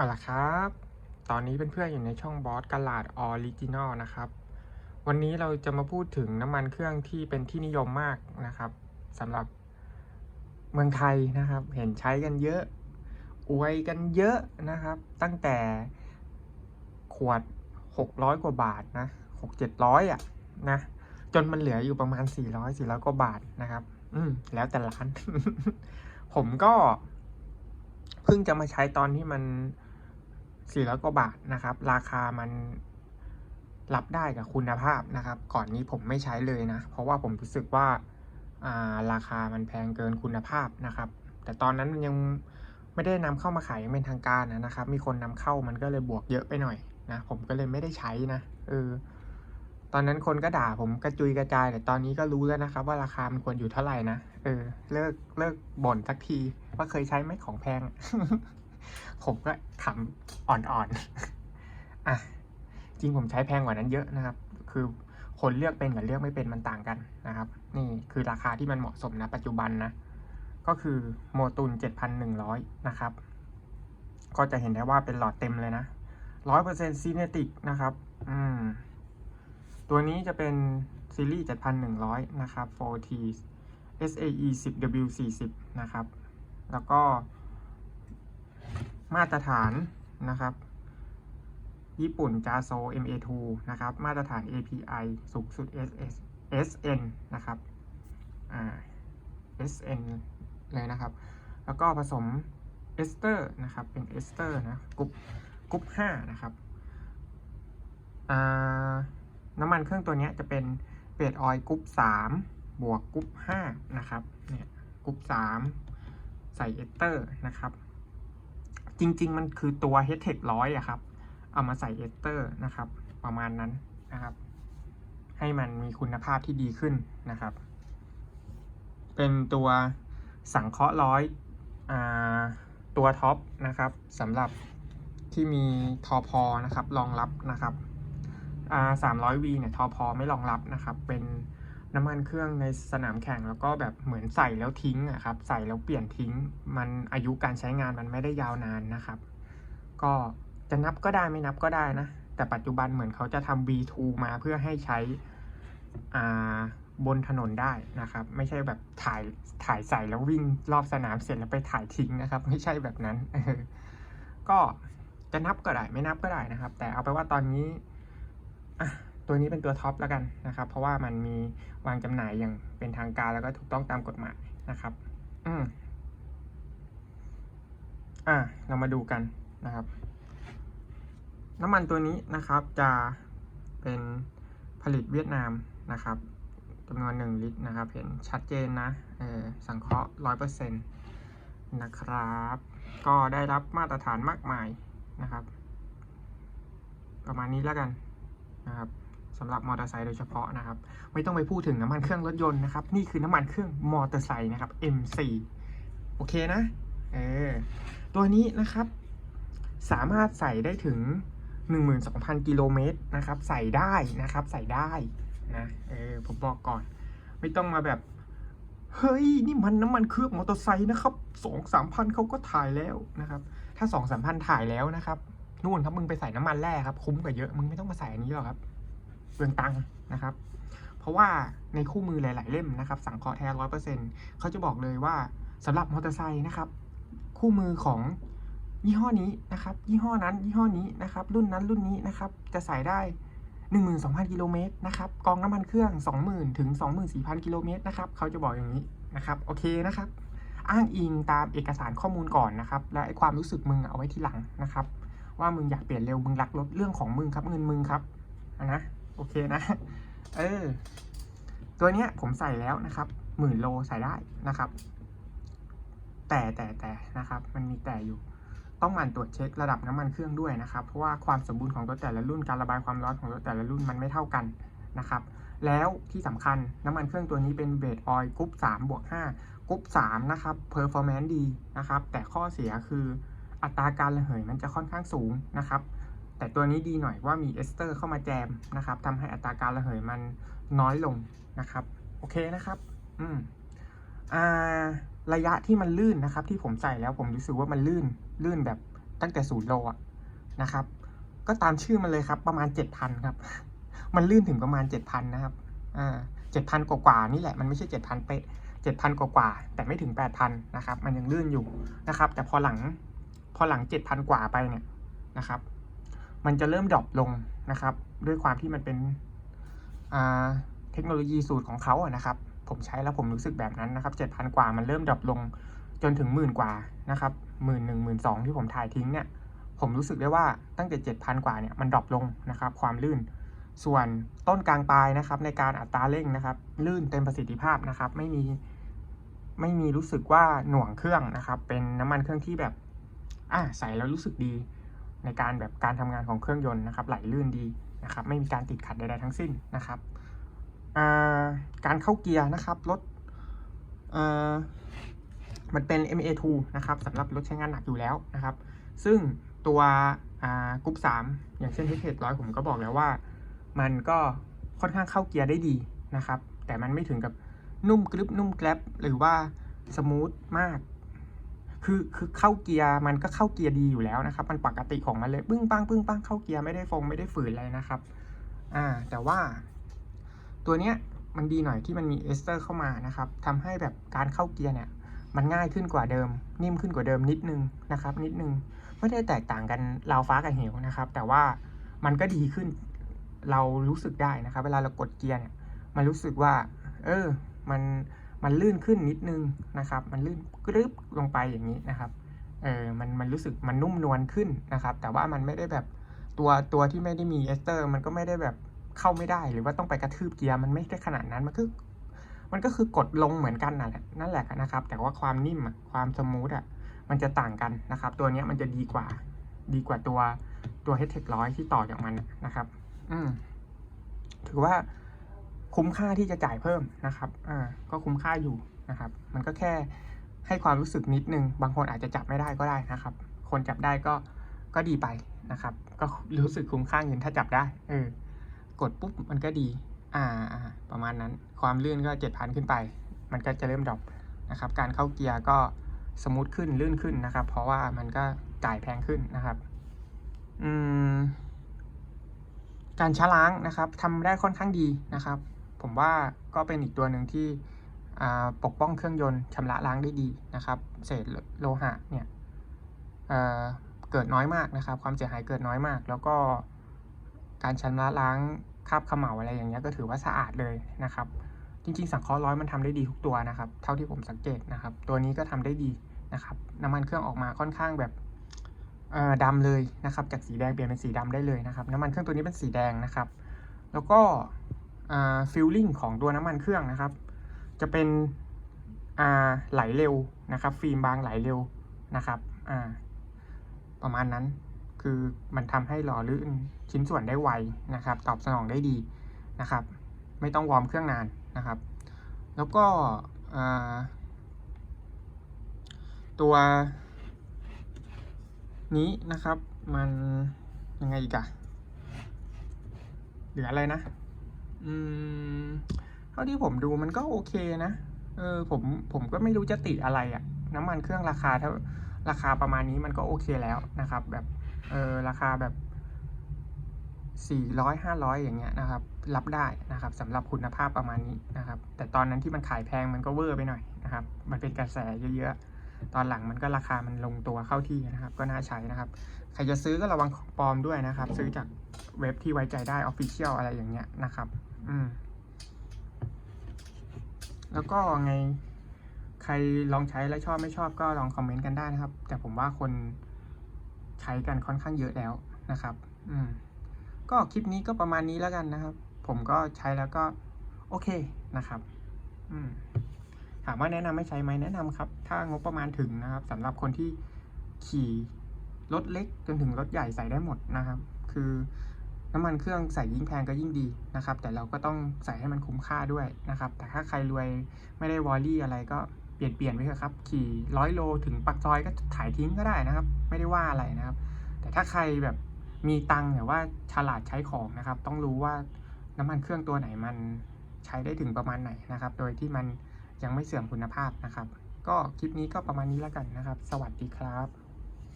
เอาล่ะครับ ตอนนี้เเพื่อนๆอยู่ในช่องบอสกาลาดออริจินอลนะครับ วันนี้เราจะมาพูดถึงน้ำมันเครื่องที่เป็นที่นิยมมากนะครับสำหรับเมืองไทยนะครับ เห็นใช้กันเยอะ อวยกันเยอะนะครับ ตั้งแต่ขวด 600 กว่าบาทนะ6 700อะนะ จนมันเหลืออยู่ประมาณ 400 400 กว่าบาทนะครับ อืม แล้วแต่ร้าน ผมก็เพิ่งจะมาใช้ตอนที่มัน 400กว่าบาทนะครับ ราคามันรับได้กับคุณภาพนะครับ ก่อนนี้ผมไม่ใช้เลยนะ เพราะว่าผมรู้สึกว่าาราคามันแพงเกินคุณภาพนะครับ แต่ตอนนั้นมันยังไม่ได้นำเข้ามาขายยังเป็นทางการนะครับ มีคนนำเข้ามันก็เลยบวกเยอะไปหน่อยนะ ผมก็เลยไม่ได้ใช้นะเออตอนนั้นคนก็ด่าผมกระจุยกระจาย แต่ตอนนี้ก็รู้แล้วนะครับ ว่าราคามันควรอยู่เท่าไหร่นะ เออ เลิกเลิกบ่นสักที ว่าเคยใช้ไหมของแพง ผมก็ขำอ่อนๆอะจริงผมใช้แพงกว่านั้นเยอะนะครับ คือคนเลือกเป็นกับเลือกไม่เป็นมันต่างกันนะครับ นี่คือราคาที่มันเหมาะสมนะปัจจุบันนะ ก็คือโมตุน7,100 นะครับ ก็จะเห็นได้ว่าเป็นหลอดเต็มเลยนะ 100%ซีเนติกนะครับ อืม ตัวนี้จะเป็นซีรีส์7,100 นะครับ 4T SAE 10 W 40 นะครับ แล้วก็ มาตรฐานนะครับ ญี่ปุ่นจาโซ MA2 นะครับ มาตรฐาน API สูงสุด SS SN นะครับอ่า SN เลยนะครับ แล้วก็ผสมเอสเตอร์นะครับ เป็นเอสเตอร์นะกรุ๊ปกรุ๊ป5นะครับอ่าน้ำมันเครื่องตัวนี้จะเป็นเบสออยล์กรุ๊ป3บวกกรุ๊ป5นะครับ เนี่ยกรุ๊ป3ใส่เอสเตอร์นะครับ จริง ๆ มันคือตัว h t e c ร้อยอะครับ เอามาใส่เอสเตอร์นะครับ ประมาณนั้นนะครับ ให้มันมีคุณภาพที่ดีขึ้นนะครับ เป็นตัวสังเคราะห์ร้อยอตัวท็อปนะครับสำหรับที่มีทอพอนะครับรองรับนะครับอ่าสามร้อยวีเนี่ยทอพอไม่รองรับนะครับ เป็น น้ำมันเครื่องในสนามแข่งแล้วก็แบบเหมือนใส่แล้วทิ้งอะครับ ใส่แล้วเปลี่ยนทิ้ง มันอายุการใช้งานมันไม่ได้ยาวนานนะครับ ก็จะนับก็ได้ไม่นับก็ได้นะ แต่ปัจจุบันเหมือนเขาจะทำ V2 มาเพื่อให้ใช้อ่าบนถนนได้นะครับ ไม่ใช่แบบถ่ายถ่ายใส่แล้ววิ่งรอบสนามเสร็จแล้วไปถ่ายทิ้งนะครับ ไม่ใช่แบบนั้นก็จะนับก็ได้ไม่นับก็ได้นะครับ แต่เอาไปว่าตอนนี้ ตัวนี้เป็นตัวท็อปแล้วกันนะครับ เพราะว่ามันมีวางจำหน่ายอย่างเป็นทางการแล้วก็ถูกต้องตามกฎหมายนะครับอืมอะเรามาดูกันนะครับ น้ำมันตัวนี้นะครับจะเป็นผลิตเวียดนามนะครับจำนวนหนึ่งลิตรนะครับ เห็นชัดเจนนะเออสังเคราะห์ร้อยเปอร์เซ็นต์นะครับ ก็ได้รับมาตรฐานมากมายนะครับ ประมาณนี้แล้วกันนะครับ สำหรับมอเตอร์ไซค์โดยเฉพาะนะครับ ไม่ต้องไปพูดถึงน้ำมันเครื่องรถยนต์นะครับ นี่คือน้ำมันเครื่องมอเตอร์ไซค์นะครับ M4 โอเคนะเออตัวนี้นะครับ สามารถใส่ได้ถึง 12,000 กิโลเมตรนะครับ ใส่ได้นะครับ ใส่ได้นะเออผมบอกก่อน ไม่ต้องมาแบบ เฮ้ย นี่มันน้ำมันเครื่องมอเตอร์ไซค์นะครับสองสามพันเขาก็ถ่ายแล้วนะครับ ถ้าสองสามพันถ่ายแล้วนะครับนู่นครับมึงไปใส่น้ำมันแร่ครับ คุ้มกว่าเยอะมึงไม่ต้องมาใส่อันนี้หรอกครับ เปลืองตังค์นะครับ เพราะว่าในคู่มือหลาย ๆ เล่มนะครับ สังเคราะห์แท้ร้อยเปอร์เซ็นต์เขาจะบอกเลยว่าสำหรับมอเตอร์ไซค์นะครับ คู่มือของยี่ห้อนี้นะครับ ยี่ห้อนั้นยี่ห้อนี้นะครับ รุ่นนั้นรุ่นนี้นะครับ จะใส่ได้ 12,000 กิโลเมตรนะครับ กองน้ำมันเครื่อง 20,000 ถึง 24,000 กิโลเมตรนะครับ เขาจะบอกอย่างนี้นะครับ โอเคนะครับ อ้างอิงตามเอกสารข้อมูลก่อนนะครับ และไอความรู้สึกมึงเอาไว้ทีหลังนะครับ ว่ามึงอยากเปลี่ยนเร็ว มึงรักรถเรื่องของมึงครับ เงินมึงครับอะนะ โอเคนะ เออ ตัวเนี้ยผมใส่แล้วนะครับ หมื่นโลใส่ได้นะครับ แต่แต่แต่นะครับ มันมีแต่อยู่ ต้องมันตรวจเช็คระดับน้ำมันเครื่องด้วยนะครับ เพราะว่าความสมบูรณ์ของรถแต่ละรุ่น การระบายความร้อนของรถแต่ละรุ่นมันไม่เท่ากันนะครับ แล้วที่สำคัญน้ำมันเครื่องตัวนี้เป็นเบสออยล์กรุ๊ป3บวก5กรุ๊ป3นะครับเพอร์ฟอร์แมนซ์ดีนะครับ แต่ข้อเสียคืออัตราการระเหยมันจะค่อนข้างสูงนะครับ แต่ตัวนี้ดีหน่อยว่ามีเอสเตอร์เข้ามาแจมนะครับทำให้อัตราการระเหยมันน้อยลงนะครับ โอเคนะครับ อืมอ่าระยะที่มันลื่นนะครับ ที่ผมใส่แล้วผมรู้สึกว่ามันลื่นลื่นแบบตั้งแต่ศูนย์โลอะนะครับ ก็ตามชื่อมันเลยครับ ประมาณเจ็ดพันครับ มันลื่นถึงประมาณเจ็ดพันนะครับอ่าเจ็ดพันกว่าๆนี่แหละมันไม่ใช่เจ็ดพันเป๊ะเจ็ดพันกว่าๆแต่ไม่ถึงแปดพันนะครับ มันยังลื่นอยู่นะครับ แต่พอหลังพอหลังเจ็ดพันกว่าไปเนี่ยนะครับ มันจะเริ่มดรอปลงนะครับ ด้วยความที่มันเป็นเทคโนโลยีสูตรของเขาอะนะครับ ผมใช้แล้วผมรู้สึกแบบนั้นนะครับเจ็ดพันกว่ามันเริ่มดรอปลงจนถึงหมื่นกว่านะครับหมื่นหนึ่งหมื่นสองที่ผมถ่ายทิ้งเนี่ย ผมรู้สึกได้ว่าตั้งแต่เจ็ดพันกว่าเนี่ยมันดรอปลงนะครับ ความลื่น ส่วนต้นกลางปลายนะครับ ในการอัตราเร่งนะครับ ลื่นเต็มประสิทธิภาพนะครับ ไม่มีไม่มีรู้สึกว่าหน่วงเครื่องนะครับ เป็นน้ำมันเครื่องที่แบบอ่าใส่แล้วรู้สึกดี ในการแบบการทำงานของเครื่องยนต์นะครับไหลลื่นดีนะครับไม่มีการติดขัดใดๆทั้งสิ้นนะครับาการเข้าเกียร์นะครับรถมันเป็น MA2 นะครับสำหรับรถใช้งานหนักอยู่แล้วนะครับ ซึ่งตัวกรุ๊ป3อย่างเช่น h ร้อยผมก็บอกแล้วว่า มันก็ค่อนข้างเข้าเกียร์ได้ดีนะครับ แต่มันไม่ถึงกับนุ่มกรึบนุ่มแกลบหรือว่าสมูทมาก คือคือเข้าเกียร์มันก็เข้าเกียร์ดีอยู่แล้วนะครับ มันปกติของมันเลยปึ้งปังปึ้งปังเข้าเกียร์ไม่ได้ฟงไม่ได้ฝืนอะไรนะครับ อ่า แต่ว่า ตัวเนี้ยมันดีหน่อยที่มันมีเอสเตอร์เข้ามานะครับทำให้แบบการเข้าเกียร์เนี่ย มันง่ายขึ้นกว่าเดิม นิ่มขึ้นกว่าเดิมนิดนึงนะครับ นิดนึงไม่ได้แตกต่างกันราวฟ้ากับเหวนะครับ แต่ว่ามันก็ดีขึ้น เรารู้สึกได้นะครับ เวลาเรากดเกียร์เนี่ย มันรู้สึกว่า เออ มัน มันลื่นขึ้นนิดนึงนะครับ มันลื่นกรึบลงไปอย่างนี้นะครับเออมันมันรู้สึกมันนุ่มนวลขึ้นนะครับ แต่ว่ามันไม่ได้แบบตัวตัวที่ไม่ได้มีเอสเตอร์ มันก็ไม่ได้แบบเข้าไม่ได้หรือว่าต้องไปกระทืบเกียร์มันไม่ได้ขนาดนั้นมันคือมันก็คือกดลงเหมือนกันนั่นแหละนั่นแหละนะครับ แต่ว่าความนิ่มความสมูทอะมันจะต่างกันนะครับ ตัวเนี้ยมันจะดีกว่า ดีกว่าตัวตัว h 1 0 0ที่ต่อจากมันนะครับ อืมถือว่า คุ้มค่าที่จะจ่ายเพิ่มนะครับอ่าก็คุ้มค่าอยู่นะครับ มันก็แค่ให้ความรู้สึกนิดนึง บางคนอาจจะจับไม่ได้ก็ได้นะครับ คนจับได้ก็ก็ดีไปนะครับ ก็รู้สึกคุ้มค่าเงินถ้าจับได้ เออ กดปุ๊บมันก็ดี อ่าอ่าประมาณนั้น ความลื่นก็เจ็ดพันขึ้นไป มันก็จะเริ่มดรอปนะครับ การเข้าเกียร์ก็สมูทขึ้นลื่นขึ้นนะครับ เพราะว่ามันก็จ่ายแพงขึ้นนะครับ อืม การชะล้างนะครับทำได้ค่อนข้างดีนะครับ ผมว่าก็เป็นอีกตัวหนึ่งที่ปกป้องเครื่องยนต์ชำระล้างได้ดีนะครับ เศษโลหะเนี่ยเเกิดน้อยมากนะครับ ความเสียหายเกิดน้อยมาก แล้วก็การชำระล้างคราบเขม่าอะไรอย่างเงี้ยก็ถือว่าสะอาดเลยนะครับ จริงๆ สังเคราะห์ร้อยมันทำได้ดีทุกตัวนะครับ เท่าที่ผมสังเกตนะครับ ตัวนี้ก็ทำได้ดีนะครับ น้ำมันเครื่องออกมาค่อนข้างแบบดำเลยนะครับ จากสีแดงเปลี่ยนเป็นสีดำได้เลยนะครับ น้ำมันเครื่องตัวนี้เป็นสีแดงนะครับ แล้วก็ ฟิลลิ่งของตัวน้ำมันเครื่องนะครับ จะเป็นไหลเร็วนะครับ ฟิล์มบางไหลเร็วนะครับประมาณนั้นคือมันทำให้หล่อลื่นชิ้นส่วนได้ไวนะครับ ตอบสนองได้ดีนะครับ ไม่ต้องวอร์มเครื่องนานนะครับ แล้วก็ตัวนี้นะครับมันยังไงอีกอะเหลืออะไรนะ อืมเท่าที่ผมดูมันก็โอเคนะ เออผมผมก็ไม่รู้จะติอะไรอะน้ำมันเครื่องราคาเท่าราคาประมาณนี้มันก็โอเคแล้วนะครับ แบบเออราคาแบบสี่ร้อยห้าร้อยอย่างเงี้ยนะครับ รับได้นะครับสำหรับคุณภาพประมาณนี้นะครับ แต่ตอนนั้นที่มันขายแพงมันก็เวอร์ไปหน่อยนะครับ มันเป็นกระแสเยอะๆ ตอนหลังมันก็ราคามันลงตัวเข้าที่นะครับ ก็น่าใช้นะครับ ใครจะซื้อก็ระวังของปลอมด้วยนะครับ ซื้อจากเว็บที่ไว้ใจได้ออฟฟิเชียลอะไรอย่างเงี้ยนะครับ อืม แล้วก็ไง ใครลองใช้แล้วชอบไม่ชอบก็ลองคอมเมนต์กันได้นะครับ แต่ผมว่าคนใช้กันค่อนข้างเยอะแล้วนะครับ อืม ก็คลิปนี้ก็ประมาณนี้แล้วกันนะครับ ผมก็ใช้แล้วก็ โอเคนะครับ อืม ถามว่าแนะนำไม่ใช้ไหมแนะนำครับ ถ้างบประมาณถึงนะครับสำหรับคนที่ขี่รถเล็กจนถึงรถใหญ่ใส่ได้หมดนะครับ คือ น้ำมันเครื่องใส่ยิ่งแพงก็ยิ่งดีนะครับ แต่เราก็ต้องใส่ให้มันคุ้มค่าด้วยนะครับ แต่ถ้าใครรวยไม่ได้วอลลี่อะไรก็เปลี่ยนเปลี่ยนไปเถอะครับ ขี่ร้อยโลถึงปักซอยก็ถ่ายทิ้งก็ได้นะครับ ไม่ได้ว่าอะไรนะครับ แต่ถ้าใครแบบมีตังค์แต่ว่าฉลาดใช้ของนะครับ ต้องรู้ว่าน้ำมันเครื่องตัวไหนมันใช้ได้ถึงประมาณไหนนะครับ โดยที่มันยังไม่เสื่อมคุณภาพนะครับ ก็คลิปนี้ก็ประมาณนี้แล้วกันนะครับ สวัสดีครับ